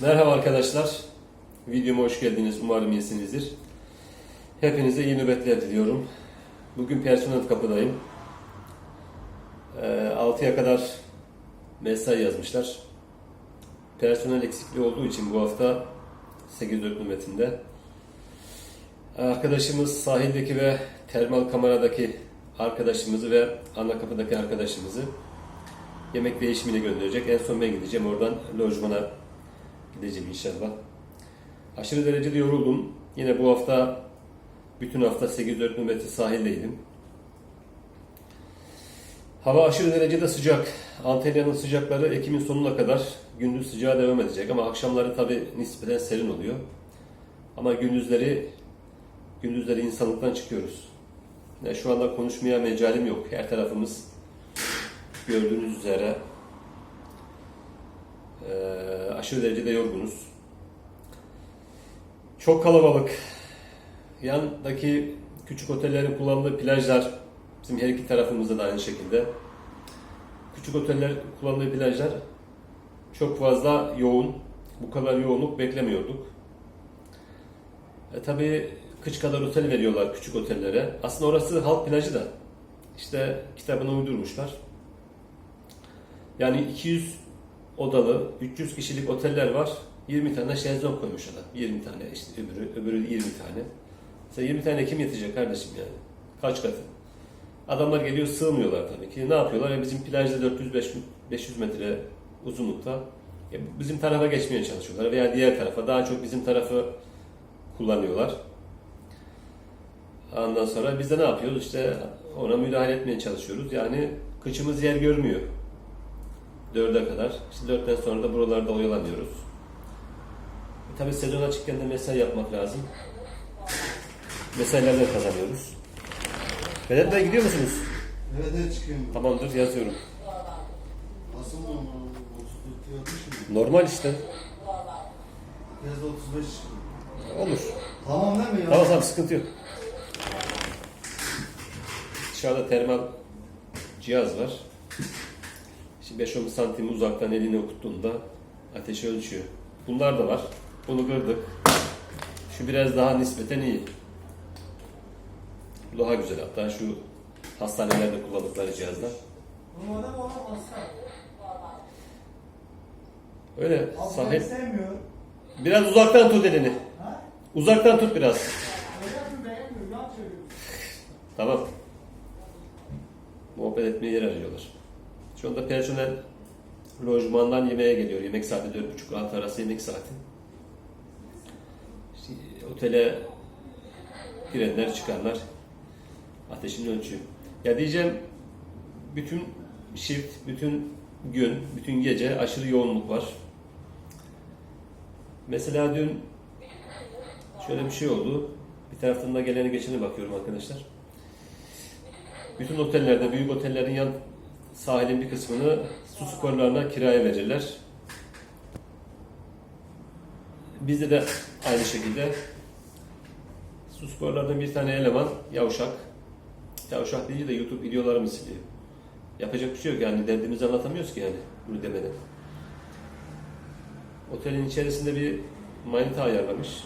Merhaba arkadaşlar. Videoma hoş geldiniz. Umarım iyisinizdir. Hepinize iyi nöbetler diliyorum. Bugün personel kapıdayım. Ee, 6'ya kadar mesai yazmışlar. Personel eksikliği olduğu için bu hafta 8-4 nöbetinde. Arkadaşımız sahildeki ve termal kameradaki arkadaşımızı ve ana kapıdaki arkadaşımızı yemek değişimine gönderecek. En son ben gideceğim. Oradan lojmana gideceğim inşallah. Aşırı derecede yoruldum. Yine bu hafta bütün hafta 8-4 nöbeti sahildeydim. Hava aşırı derecede sıcak. Antalya'nın sıcakları Ekim'in sonuna kadar gündüz sıcağı devam edecek ama akşamları tabi nispeten serin oluyor. Ama gündüzleri gündüzleri insanlıktan çıkıyoruz. Yani şu anda konuşmaya mecalim yok. Her tarafımız gördüğünüz üzere eee, aşırı derecede yorgunuz. Çok kalabalık. Yandaki küçük otellerin kullandığı plajlar bizim her iki tarafımızda da aynı şekilde. Küçük oteller kullandığı plajlar çok fazla yoğun. Bu kadar yoğunluk beklemiyorduk. E, tabii kıç kadar otel veriyorlar küçük otellere. Aslında orası halk plajı da. İşte kitabını uydurmuşlar. Yani 200 odalı, 300 kişilik oteller var. 20 tane şezlong koymuş adam. 20 tane işte öbürü, öbürü 20 tane. Sen 20 tane kim yetecek kardeşim yani? Kaç katı? Adamlar geliyor sığmıyorlar tabii ki. Ne yapıyorlar? Ya bizim plajda 400-500 metre uzunlukta bizim tarafa geçmeye çalışıyorlar veya diğer tarafa. Daha çok bizim tarafı kullanıyorlar. Ondan sonra biz de ne yapıyoruz? İşte ona müdahale etmeye çalışıyoruz. Yani kıçımız yer görmüyor. Dörde kadar. İşte dörtten sonra da buralarda oyalanıyoruz. E tabii sezon açıkken de mesai yapmak lazım. Mesailerden kazanıyoruz. Vedat Bey gidiyor musunuz? Evet evet çıkıyorum. Tamamdır yazıyorum. Nasıl mı? 34 yapmış mı? Normal işte. Yazda 35 çıkıyor. Olur. Tamam değil mi ya? Tamam tamam sıkıntı yok. Dışarıda termal cihaz var. Şimdi 5-10 santim uzaktan elini okuttuğunda ateşi ölçüyor. Bunlar da var. Bunu kırdık. Şu biraz daha nispeten iyi. Bu daha güzel hatta şu hastanelerde kullandıkları cihazlar. Öyle sahip. Biraz uzaktan tut elini. Uzaktan tut biraz. Tamam. Muhabbet etmeye yer arıyorlar. Şu anda personel lojmandan yemeğe geliyor. Yemek saati 4.30-6 arası yemek saati. İşte otele girenler çıkanlar ateşini ölçüyor. Ya diyeceğim bütün shift, bütün gün, bütün gece aşırı yoğunluk var. Mesela dün şöyle bir şey oldu. Bir taraftan da geleni geçeni bakıyorum arkadaşlar. Bütün otellerde, büyük otellerin yan sahilin bir kısmını su sporlarına kiraya verirler. Bizde de aynı şekilde su sporlarından bir tane eleman yavşak. Yavşak deyince de YouTube videolarımı siliyor. Yapacak bir şey yok yani derdimizi anlatamıyoruz ki yani bunu demeden. Otelin içerisinde bir manita ayarlamış.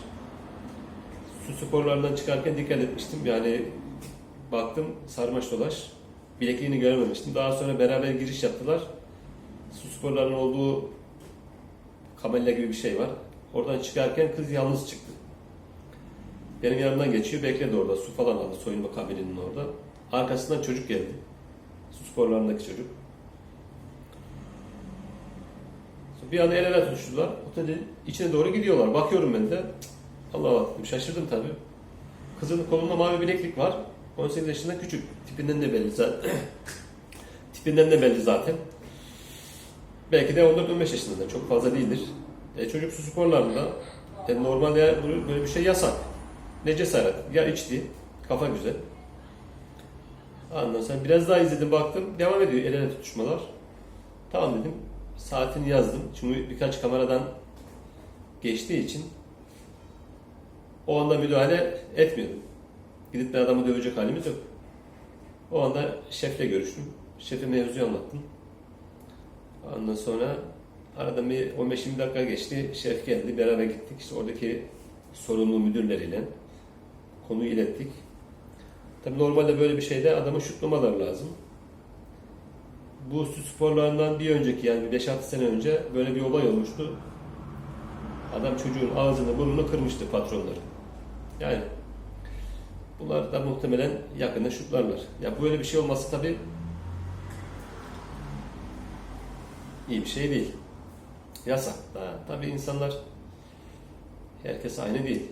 Su sporlarından çıkarken dikkat etmiştim. Yani baktım sarmaş dolaş. Bilekliğini görememiştim. Daha sonra beraber giriş yaptılar. Su sporlarının olduğu kamella gibi bir şey var. Oradan çıkarken kız yalnız çıktı. Benim yanımdan geçiyor. Bekledi orada. Su falan aldı soyunma kabininin orada. Arkasından çocuk geldi. Su sporlarındaki çocuk. Bir anda el ele tutuştular. Otelin içine doğru gidiyorlar. Bakıyorum ben de. Allah Allah dedim. Şaşırdım tabii. Kızın kolunda mavi bileklik var. 18 yaşında küçük. Tipinden de belli zaten. Tipinden de belli zaten. Belki de 14-15 yaşında çok fazla değildir. E, çocuk su sporlarında e, normalde böyle bir şey yasak. Ne cesaret. Ya içti. Kafa güzel. Ondan sonra biraz daha izledim baktım. Devam ediyor el ele tutuşmalar. Tamam dedim. Saatini yazdım. Çünkü birkaç kameradan geçtiği için o anda müdahale etmiyordum. Gidip de adamı dövecek halimiz yok. O anda şefle görüştüm. Şefe mevzuyu anlattım. Ondan sonra Aradan bir 15-20 dakika geçti. Şef geldi. Beraber gittik. İşte oradaki sorumlu müdürleriyle konuyu ilettik. Tabii normalde böyle bir şeyde adamı şutlamalar lazım. Bu su sporlarından bir önceki yani 5-6 sene önce böyle bir olay olmuştu. Adam çocuğun ağzını burnunu kırmıştı patronları. Yani bunlar da muhtemelen yakında şutlarlar. Ya böyle bir şey olması tabii iyi bir şey değil. Yasak. Ha, tabii insanlar herkes aynı değil.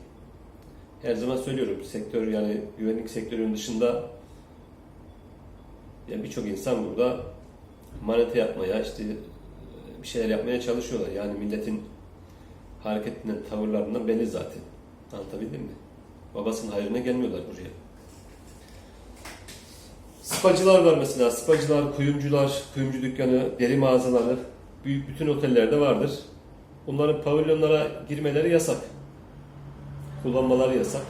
Her zaman söylüyorum sektör yani güvenlik sektörünün dışında yani birçok insan burada manete yapmaya işte bir şeyler yapmaya çalışıyorlar. Yani milletin hareketinden, tavırlarından belli zaten. Anlatabildim mi? Babasının hayrına gelmiyorlar buraya. Spacılar var mesela. Spacılar, kuyumcular, kuyumcu dükkanı, deri mağazaları büyük bütün otellerde vardır. Bunların pavilyonlara girmeleri yasak. Kullanmaları yasak.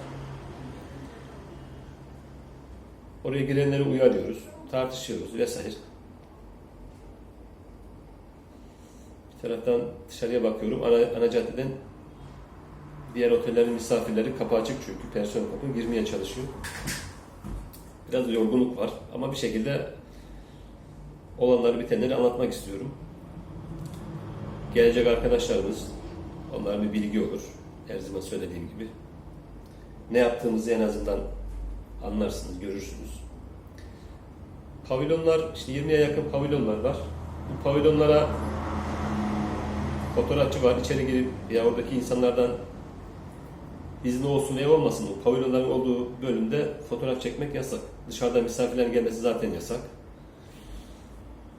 Oraya girenleri uyarıyoruz, tartışıyoruz vesaire. Bir taraftan dışarıya bakıyorum. Ana, ana caddeden diğer otellerin misafirleri kapı açık çünkü personel kapı girmeye çalışıyor. Biraz yorgunluk var ama bir şekilde olanları bitenleri anlatmak istiyorum. Gelecek arkadaşlarımız, onlara bir bilgi olur. Her zaman söylediğim gibi. Ne yaptığımızı en azından anlarsınız, görürsünüz. Pavilyonlar, işte 20'ye yakın pavilyonlar var. Bu pavilyonlara fotoğrafçı var. İçeri girip ya oradaki insanlardan izni olsun ev olmasın o pavilyonların olduğu bölümde fotoğraf çekmek yasak. Dışarıdan misafirler gelmesi zaten yasak.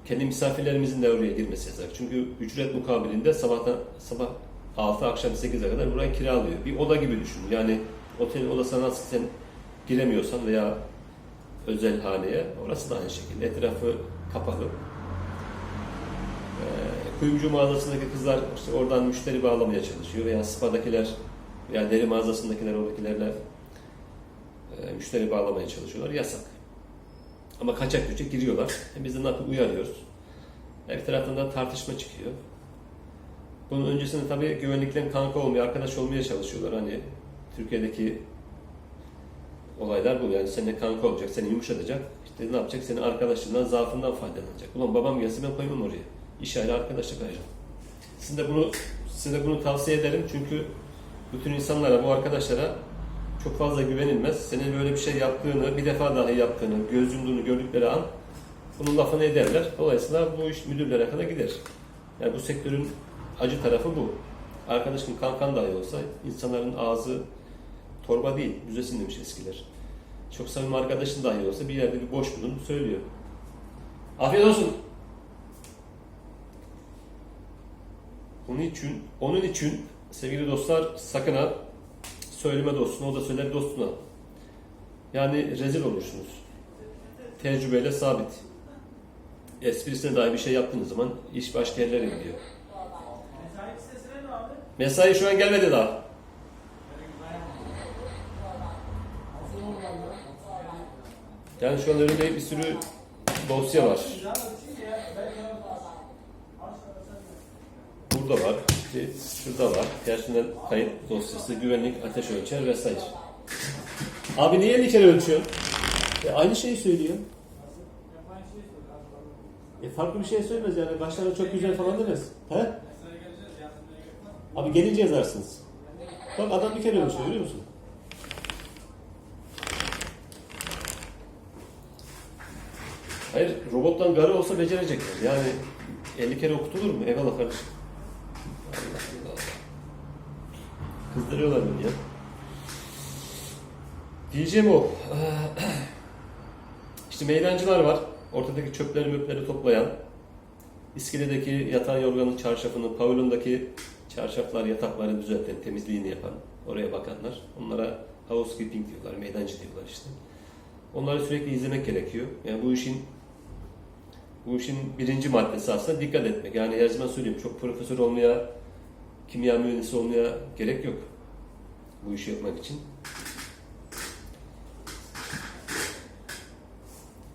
Kendi misafirlerimizin de oraya girmesi yasak. Çünkü ücret mukabilinde sabahtan sabah 6 akşam 8'e kadar burayı kiralıyor. Bir oda gibi düşün. Yani otelin odasına nasıl sen giremiyorsan veya özel haneye orası da aynı şekilde. Etrafı kapalı. Ee, kuyumcu mağazasındaki kızlar işte oradan müşteri bağlamaya çalışıyor veya spa'dakiler veya deri mağazasındakiler oradakilerle e, müşteri bağlamaya çalışıyorlar. Yasak. Ama kaçak göçek giriyorlar. E, biz de ne yapıp uyarıyoruz. Bir taraftan da tartışma çıkıyor. Bunun öncesinde tabii güvenlikten kanka olmaya, arkadaş olmaya çalışıyorlar. Hani Türkiye'deki olaylar bu. Yani seninle kanka olacak, seni yumuşatacak. İşte ne yapacak? Senin arkadaşlığından, zaafından faydalanacak. Ulan babam gelse ben koymam oraya. İş ayrı, arkadaşlık ayrı. Size de bunu, size de bunu tavsiye ederim. Çünkü bütün insanlara, bu arkadaşlara çok fazla güvenilmez. Senin böyle bir şey yaptığını, bir defa dahi yaptığını, göz yumduğunu gördükleri an bunun lafını ederler. Dolayısıyla bu iş müdürlere kadar gider. Yani bu sektörün acı tarafı bu. Arkadaşın kankan dahi olsa insanların ağzı torba değil, müzesin demiş eskiler. Çok samimi arkadaşın dahi olsa bir yerde bir boş bulun söylüyor. Afiyet olsun. Onun için, onun için sevgili dostlar sakın ha söyleme dostuna, o da söyler dostuna. Yani rezil olursunuz. Tecrübeyle sabit. Esprisine dair bir şey yaptığınız zaman iş başka yerlere gidiyor. Mesai şu an gelmedi daha. Yani şu an önümde bir sürü dosya var. Burada var, işte şurada var. Personel kayıt dosyası, güvenlik, ateş ölçer vesaire. Abi niye 50 kere ölçüyorsun? E, aynı şeyi söylüyor. E, farklı bir şey söylemez yani. Başlarına çok güzel falan demez. He? Abi gelince yazarsınız. Bak adam bir kere ölçüyor görüyor musun? Hayır, robottan garı olsa becerecekler. Yani 50 kere okutulur mu? Eyvallah kardeşim. Allah Allah. Beni ya. Diyeceğim o. İşte meydancılar var. Ortadaki çöpleri möpleri toplayan. İskiledeki yatağı yorganın çarşafını, pavyondaki çarşaflar, yatakları düzelten, temizliğini yapan, oraya bakanlar. Onlara housekeeping diyorlar, meydancı diyorlar işte. Onları sürekli izlemek gerekiyor. Yani bu işin bu işin birinci maddesi aslında dikkat etmek. Yani her zaman söyleyeyim çok profesör olmaya, kimya mühendisi olmaya gerek yok. Bu işi yapmak için.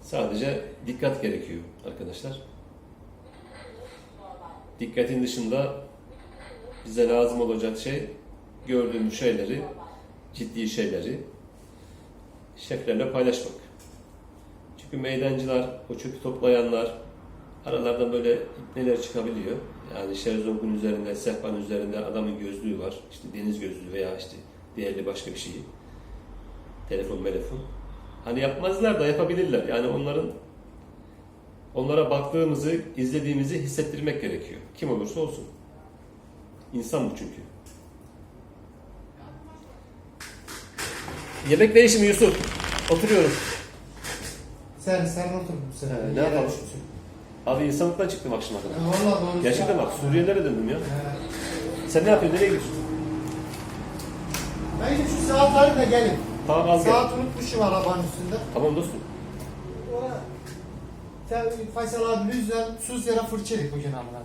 Sadece dikkat gerekiyor arkadaşlar. dikkatin dışında bize lazım olacak şey gördüğümüz şeyleri, ciddi şeyleri şeflerle paylaşmak. Çünkü meydancılar, o çöpü toplayanlar aralardan böyle neler çıkabiliyor. Yani şerzongun üzerinde, sehpanın üzerinde adamın gözlüğü var. İşte deniz gözlüğü veya işte diğerli başka bir şeyi. Telefon, telefon. Hani yapmazlar da yapabilirler. Yani onların onlara baktığımızı, izlediğimizi hissettirmek gerekiyor. Kim olursa olsun. İnsan bu çünkü. Yemek ne işim Yusuf? Oturuyorum. Sen sen otur bu sene. He, ne yapalım? Abi insanlıktan çıktım akşama kadar. Valla doğru. Gerçekten bak Suriyelilere döndüm ya. He. Sen ne yapıyorsun? Nereye gidiyorsun? Ben gidip şu saatlerle gelin. Tamam az gel. Saat unutmuşum arabanın üstünde. Tamam dostum. Ona sen Faysal abi yüzden sus yere fırçalık bugün amına.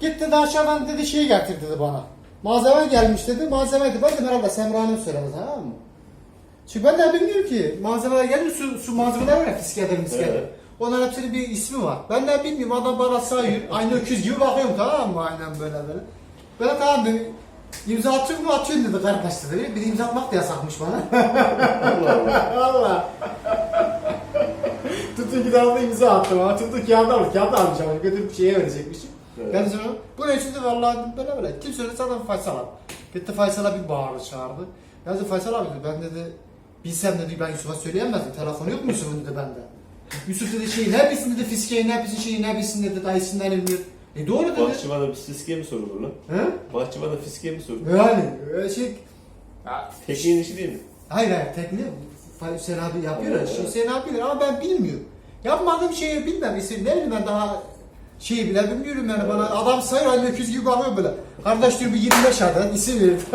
Gitti de aşağıdan dedi şey getir dedi bana. Malzeme gelmiş dedi. Malzeme dedi. Ben de herhalde Semra'nın söyledi tamam mı? Çünkü ben de bilmiyorum ki. Malzemeler gelir su, su malzemeler var ya fiskeder miskeder. Evet. Onların hepsinin bir ismi var. Ben de bilmiyorum adam bana sayıyor. Aynı öküz gibi bakıyorum tamam mı? Aynen böyle böyle. Böyle tamam dedim. İmza atıyor mu atıyorsun dedi kardeş dedi. Bir de imza atmak da yasakmış bana. Allah Allah. Valla. Tutun kitabına imza attım ama tutun kağıdı alır. Kağıdı almayacağım. Götürüp şeye verecekmişim. Evet. Ben sonra bu ne de vallahi dedim, böyle böyle. Kim söyledi zaten Faysal abi. Gitti Faysal abi bağırdı çağırdı. Ya dedi Faysal abi dedi ben dedi bilsem dedi ben Yusuf'a söyleyemezdim. Telefonu yok mu Yusuf'un dedi bende. Yusuf dedi şey ne bilsin dedi fiskeyi ne bilsin şeyi ne bilsin dedi dayısından bilmiyor. E doğru dedi. Bahçıvan'a fiskiye mi sorulur lan? He? Bahçıvan'a fiskiye mi sorulur? Yani öyle şey Tekniğin işi değil mi? Hayır hayır Fa- Hüseyin abi yapıyor ya. Evet. Hüseyin abi bilir ama ben bilmiyorum. Yapmadığım şeyi bilmem. İsim ne bileyim ben daha şey bile bilmiyorum yani bana adam sayıyor aynı öküz gibi bakıyor böyle. Kardeş diyor bir 25 adet isim verir.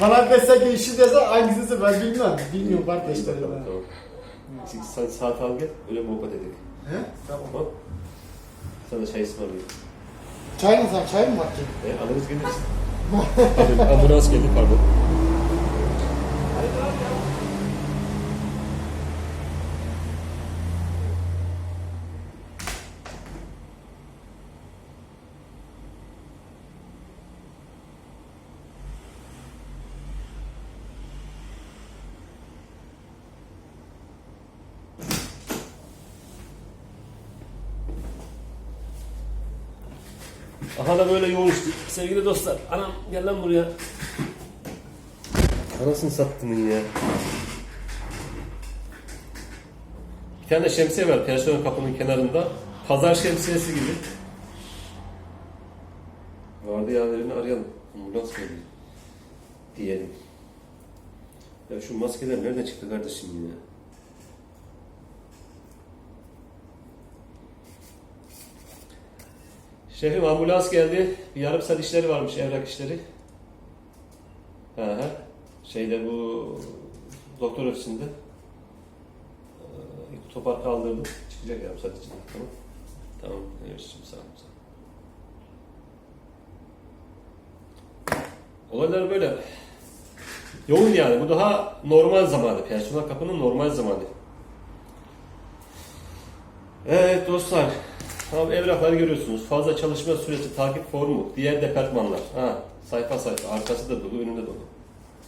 bana desek ki işi dese hangisi ben bilmem. Bilmiyorum kardeşlerim. Tamam, tamam. Sen saat al gel, öyle muhabbet edelim. He? Tamam. Tamam. Sana çay ısmarlayayım. Çay mı sen? Çay mı var ki? E, alırız geliriz. Ambulans geldi pardon. Aha da böyle yoğun işte. Sevgili dostlar, anam gel lan buraya. Anasını sattım ya. Bir tane de şemsiye var personel kapının kenarında. Pazar şemsiyesi gibi. Vardı ya verini arayalım. Ambulans geldi. Diyelim. Ya şu maskeler nereden çıktı kardeşim ya? Şefim ambulans geldi. Bir yarım saat işleri varmış evrak işleri. Hı hı. Şeyde bu doktor ofisinde. Ee, topar kaldırdım. Çıkacak yarım saat içinde. Tamam. Tamam. Şimdi sağ ol. Sağ ol. Olaylar böyle. Yoğun yani. Bu daha normal zamanı. Personel kapının normal zamanı. Evet dostlar. Tamam evrakları görüyorsunuz. Fazla çalışma süresi, takip formu, diğer departmanlar. Ha, sayfa sayfa. Arkası da dolu, önünde dolu.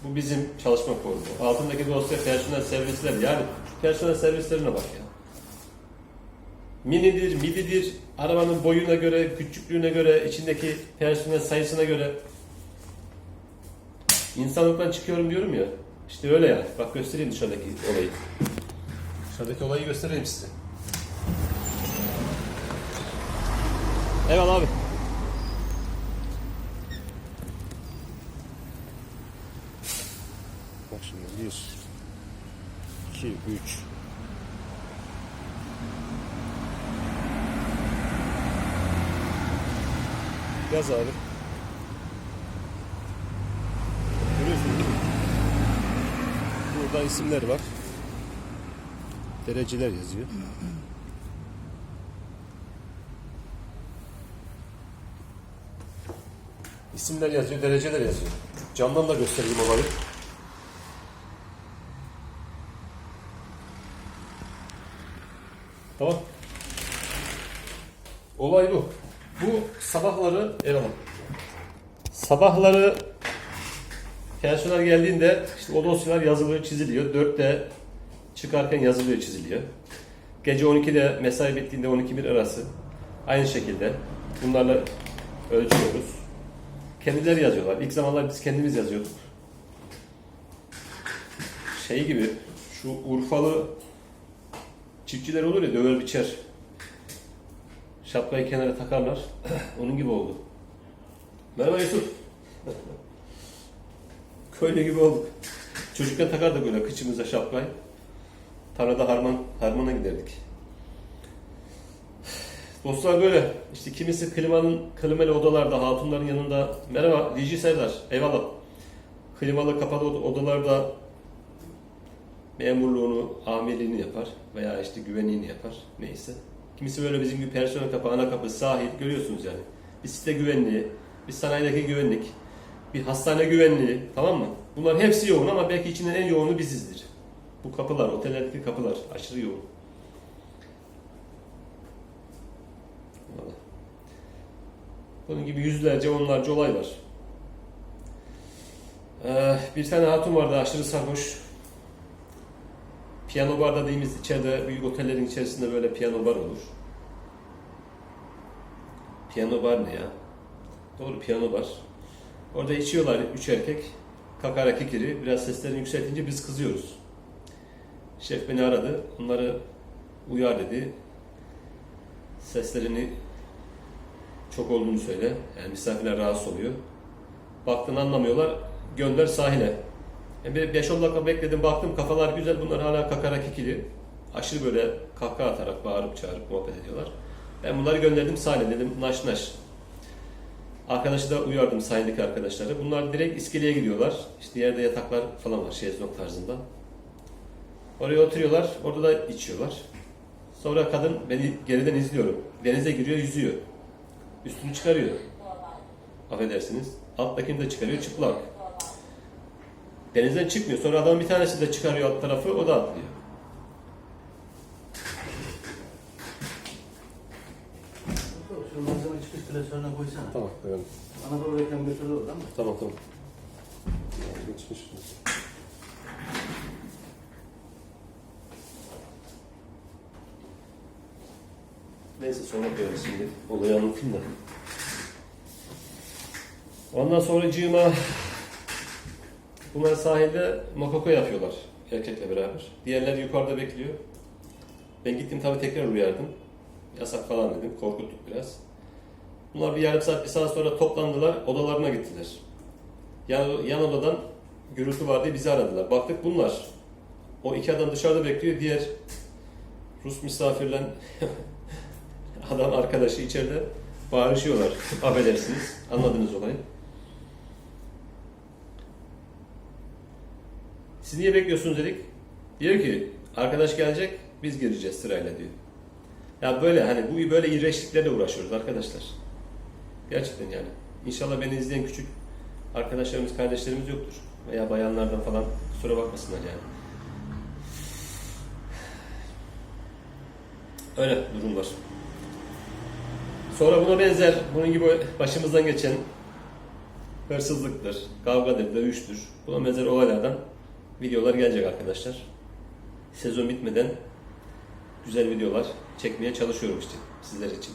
Bu bizim çalışma formu. Altındaki dosya personel servisler. Yani personel servislerine bak ya. Minidir, mididir, arabanın boyuna göre, küçüklüğüne göre, içindeki personel sayısına göre. İnsanlıktan çıkıyorum diyorum ya. İşte öyle yani. Bak göstereyim dışarıdaki olayı. Dışarıdaki olayı göstereyim size. Eyvallah abi. Bak şimdi bir, iki, üç. Yaz abi. Görüyorsunuz değil mi? Burada isimler var. Dereceler yazıyor. İsimler yazıyor, dereceler yazıyor. Camdan da göstereyim olayı. Tamam. Olay bu. Bu sabahları eyvallah. Sabahları personel geldiğinde işte o dosyalar yazılıyor, çiziliyor. 4'te çıkarken yazılıyor, çiziliyor. Gece 12'de mesai bittiğinde 12-1 arası aynı şekilde bunlarla ölçüyoruz. Kendileri yazıyorlar. İlk zamanlar biz kendimiz yazıyorduk. Şey gibi şu Urfalı çiftçiler olur ya döver biçer. Şapkayı kenara takarlar. Onun gibi oldu. Merhaba Yusuf. Köylü gibi olduk. Çocukken takardık böyle kıçımıza şapkayı. Tarlada harman, harmana giderdik. Dostlar böyle. İşte kimisi klimanın, klimalı odalarda, hatunların yanında. Merhaba, DJ Serdar. Eyvallah. Klimalı kapalı od- odalarda memurluğunu, amirliğini yapar veya işte güvenliğini yapar. Neyse. Kimisi böyle bizim gibi personel kapı, ana kapı, sahil görüyorsunuz yani. Bir site güvenliği, bir sanayideki güvenlik, bir hastane güvenliği tamam mı? Bunlar hepsi yoğun ama belki içinden en yoğunu bizizdir. Bu kapılar, otellerdeki kapılar aşırı yoğun. Vallahi. Bunun gibi yüzlerce, onlarca olay var. Ee, bir tane hatun vardı aşırı sarhoş. Piyano bar dediğimiz içeride büyük otellerin içerisinde böyle piyano bar olur. Piyano bar ne ya? Doğru piyano bar. Orada içiyorlar üç erkek. Kakara kikiri. Biraz seslerini yükseltince biz kızıyoruz. Şef beni aradı. Onları uyar dedi. Seslerini çok olduğunu söyle. Yani misafirler rahatsız oluyor. Baktın anlamıyorlar. Gönder sahile. Yani bir 5-10 dakika bekledim baktım kafalar güzel bunlar hala kakara kikili. Aşırı böyle kahkaha atarak bağırıp çağırıp muhabbet ediyorlar. Ben bunları gönderdim sahile dedim naş naş. Arkadaşı da uyardım sahildeki arkadaşları. Bunlar direkt iskeleye gidiyorlar. İşte yerde yataklar falan var şezlong tarzında. Oraya oturuyorlar, orada da içiyorlar. Sonra kadın beni geriden izliyorum. Denize giriyor, yüzüyor. Üstünü çıkarıyor. Affedersiniz. Alttakini de çıkarıyor, çıplak. Denizden çıkmıyor. Sonra adam bir tanesi de çıkarıyor alt tarafı, o da atlıyor. Şu malzeme çıkış klasörüne koysana. Tamam, koyalım. Anadolu reklam götürdü oradan mı? Tamam, tamam. Geçmiş. Neyse sonra koyarız şimdi. Olayı anlatayım da. Ondan sonra cığıma bunlar sahilde makoko yapıyorlar erkekle beraber. Diğerleri yukarıda bekliyor. Ben gittim tabii tekrar uyardım. Yasak falan dedim. Korkuttuk biraz. Bunlar bir yarım saat, bir saat sonra toplandılar. Odalarına gittiler. Yan, yan odadan gürültü var diye bizi aradılar. Baktık bunlar. O iki adam dışarıda bekliyor. Diğer Rus misafirle adam arkadaşı içeride bağırışıyorlar. Affedersiniz. Anladınız olayı. Siz niye bekliyorsunuz dedik. Diyor ki arkadaş gelecek biz gireceğiz sırayla diyor. Ya böyle hani bu böyle iğrençliklerle uğraşıyoruz arkadaşlar. Gerçekten yani. İnşallah beni izleyen küçük arkadaşlarımız, kardeşlerimiz yoktur. Veya bayanlardan falan kusura bakmasınlar yani. Öyle durum var. Sonra buna benzer, bunun gibi başımızdan geçen hırsızlıktır, kavgadır, dövüştür. Buna benzer olaylardan videolar gelecek arkadaşlar. Sezon bitmeden güzel videolar çekmeye çalışıyorum işte sizler için.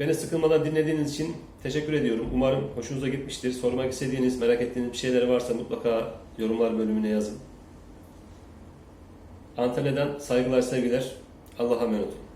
Beni sıkılmadan dinlediğiniz için teşekkür ediyorum. Umarım hoşunuza gitmiştir. Sormak istediğiniz, merak ettiğiniz bir şeyler varsa mutlaka yorumlar bölümüne yazın. Antalya'dan saygılar, sevgiler. Allah'a emanet olun.